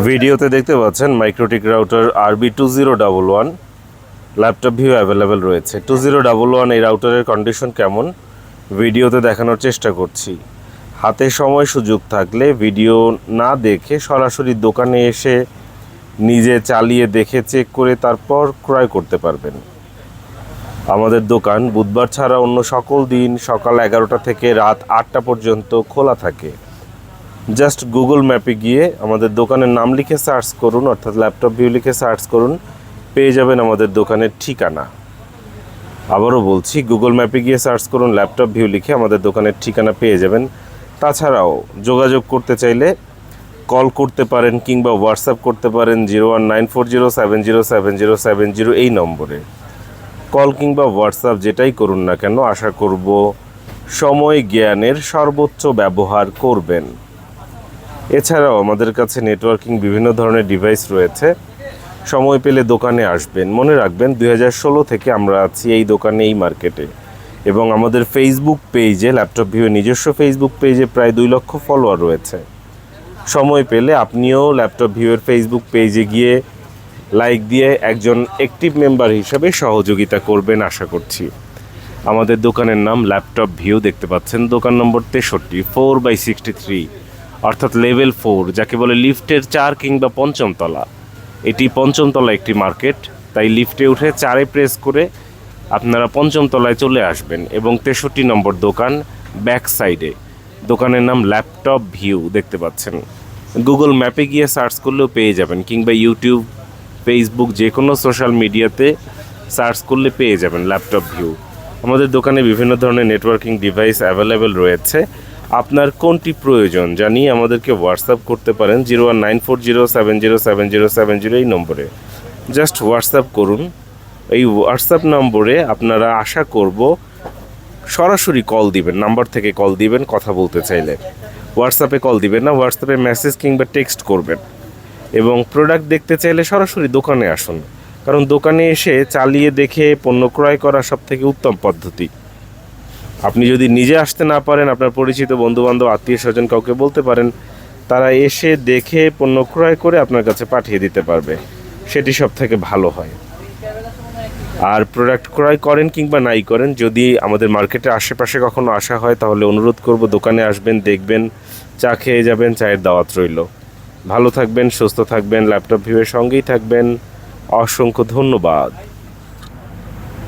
ভিডিওতে দেখতে পাচ্ছেন MikroTik router RB two zero double one laptop view available রয়েছে। টু জিরো ডাবল ওয়ান এই রাউটারের কন্ডিশন কেমন? ভিডিওতে দেখানোর চেষ্টা করছি। হাতে সময় সুযোগ থাকলে ভিডিও না দেখে সরাসরি দোকানে এসে নিজে চালিয়ে দেখে চেক করে তারপর ক্রয় করতে পারবেন। আমাদের দোকান বুধবার ছাড়া অন্য সকল দিন সকাল এগারোটা থেকে রাত আটটা পর্যন্ত খোলা থাকে। জাস্ট গুগল ম্যাপে গিয়ে আমাদের দোকানের নাম লিখে সার্চ করুন, অর্থাৎ ল্যাপটপ ভিউ লিখে সার্চ করুন, পেয়ে যাবেন আমাদের দোকানের ঠিকানা। আবারও বলছি গুগল ম্যাপে গিয়ে সার্চ করুন ল্যাপটপ ভিউ লিখে আমাদের দোকানের ঠিকানা পেয়ে যাবেন। তাছাড়াও যোগাযোগ করতে চাইলে কল করতে পারেন কিংবা হোয়াটসঅ্যাপ করতে পারেন zero one nine four zero seven zero seven zero seven zero এই নম্বরে। কল কিংবা হোয়াটসঅ্যাপ যেটাই করুন না কেন, আশা করব সময় জ্ঞানের সর্বোচ্চ ব্যবহার করবেন। এছাড়াও আমাদের কাছে নেটওয়ার্কিং বিভিন্ন ধরনের ডিভাইস রয়েছে। সময় পেলে দোকানে আসবেন। মনে রাখবেন, দুই হাজার ষোলো থেকে আমরা আছি এই দোকানে এই মার্কেটে এবং আমাদের ফেসবুক পেজে ল্যাপটপ ভিউ নিজস্ব ফেসবুক পেজে প্রায় দুই লক্ষ ফলোয়ার রয়েছে। সময় পেলে আপনিও ল্যাপটপ ভিউয়ের ফেসবুক পেজে গিয়ে লাইক দিয়ে একজন অ্যাক্টিভ মেম্বার হিসাবে সহযোগিতা করবেন আশা করছি। আমাদের দোকানের নাম ল্যাপটপ ভিউ দেখতে পাচ্ছেন? দোকান নম্বর তেষট্টি ফোর বাই সিক্সটি থ্রি অর্থাৎ লেভেল ফোর, যাকে বলে লিফটের চার কিংবা পঞ্চম তলা। এটি পঞ্চম তলা একটি মার্কেট, তাই লিফটে উঠে চারে প্রেস করে আপনারা পঞ্চম তলায় চলে আসবেন এবং তেষট্টি নম্বর দোকান ব্যাক সাইডে। দোকানের নাম ল্যাপটপ ভিউ দেখতে পাচ্ছেন। গুগল ম্যাপে গিয়ে সার্চ করলেও পেয়ে যাবেন, কিংবা ইউটিউব, ফেসবুক যে কোনো সোশ্যাল মিডিয়াতে সার্চ করলে পেয়ে যাবেন ল্যাপটপ ভিউ। আমাদের দোকানে বিভিন্ন ধরনের নেটওয়ার্কিং ডিভাইস অ্যাভেলেবেল রয়েছে। আপনার কোনটি প্রয়োজন? জানিয়ে আমাদেরকে হোয়াটসঅ্যাপ করতে পারেন zero one nine four zero seven zero seven zero seven zero এই নম্বরে। জাস্ট হোয়াটসঅ্যাপ করুন। এই হোয়াটসঅ্যাপ নম্বরে আপনারা আশা করব সরাসরি কল দিবেন, নাম্বার থেকে কল দিবেন কথা বলতে চাইলে। হোয়াটসঅ্যাপে কল দিবেন না হোয়াটসঅ্যাপে মেসেজ কিংবা টেক্সট করবেন। এবং প্রোডাক্ট দেখতে চাইলে সরাসরি দোকানে আসুন। কারণ দোকানে এসে চালিয়ে দেখে পণ্য ক্রয় করা সব থেকে উত্তম পদ্ধতি। আপনি যদি নিজে আসতে না পারেন, আপনার পরিচিত বন্ধুবান্ধব, আত্মীয় স্বজন কাউকে বলতে পারেন, তারা এসে দেখে পণ্য ক্রয় করে আপনার কাছে পাঠিয়ে দিতে পারবে। সেটি সব থেকে ভালো হয়। আর প্রোডাক্ট ক্রয় করেন কিংবা নাই করেন, যদি আমাদের মার্কেটের আশেপাশে কখনো আসা হয়, তাহলে অনুরোধ করব দোকানে আসবেন, দেখবেন, চা খেয়ে যাবেন, চায়ের দাওয়াত রইল। ভালো থাকবেন, সুস্থ থাকবেন ল্যাপটপ ভিউয়ের সঙ্গেই থাকবেন। অসংখ্য ধন্যবাদ।